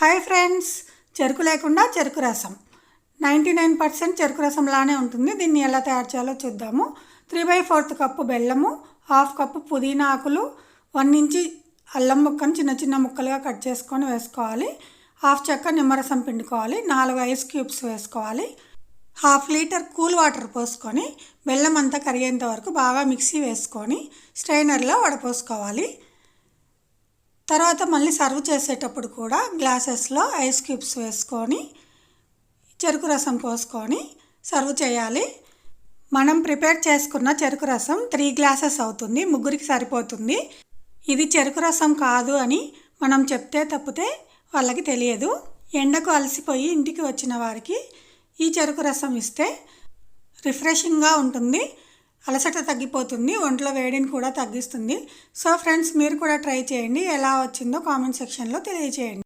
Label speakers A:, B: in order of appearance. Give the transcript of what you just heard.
A: Hi friends చెరుకు లేకుండా చెరుకు రసం. నైంటీ నైన్ పర్సెంట్ చెరుకు రసంలానే ఉంటుంది. దీన్ని ఎలా తయారు చేయాలో చూద్దాము. త్రీ బై ఫోర్త్ కప్పు బెల్లము హాఫ్ కప్పు పుదీనా ఆకులు వన్ ఇంచి అల్లం ముక్కను చిన్న చిన్న ముక్కలుగా కట్ చేసుకొని వేసుకోవాలి. హాఫ్ చెక్క నిమ్మరసం పిండుకోవాలి. నాలుగు ఐస్ క్యూబ్స్ వేసుకోవాలి. హాఫ్ లీటర్ కూల్ వాటర్ పోసుకొని బెల్లం అంతా కరిగేంత వరకు బాగా మిక్సీ వేసుకొని స్ట్రైనర్లో వడపోసుకోవాలి. తర్వాత మళ్ళీ సర్వ్ చేసేటప్పుడు కూడా గ్లాసెస్లో ఐస్ క్యూబ్స్ వేసుకొని చెరుకు రసం పోసుకొని సర్వ్ చేయాలి. మనం ప్రిపేర్ చేసుకున్న చెరుకు రసం త్రీ గ్లాసెస్ అవుతుంది ముగ్గురికి సరిపోతుంది. ఇది చెరుకు రసం కాదు అని మనం చెప్తే తప్పితే వాళ్ళకి తెలియదు. ఎండకు అలసిపోయి ఇంటికి వచ్చిన వారికి ఈ చెరుకు రసం ఇస్తే రిఫ్రెషింగ్గా ఉంటుంది. అలసట తగ్గిపోతుంది ఒంట్లో వేడిని కూడా తగ్గిస్తుంది. సో ఫ్రెండ్స్ మీరు కూడా ట్రై చేయండి. ఎలా వచ్చిందో కామెంట్ సెక్షన్లో తెలియజేయండి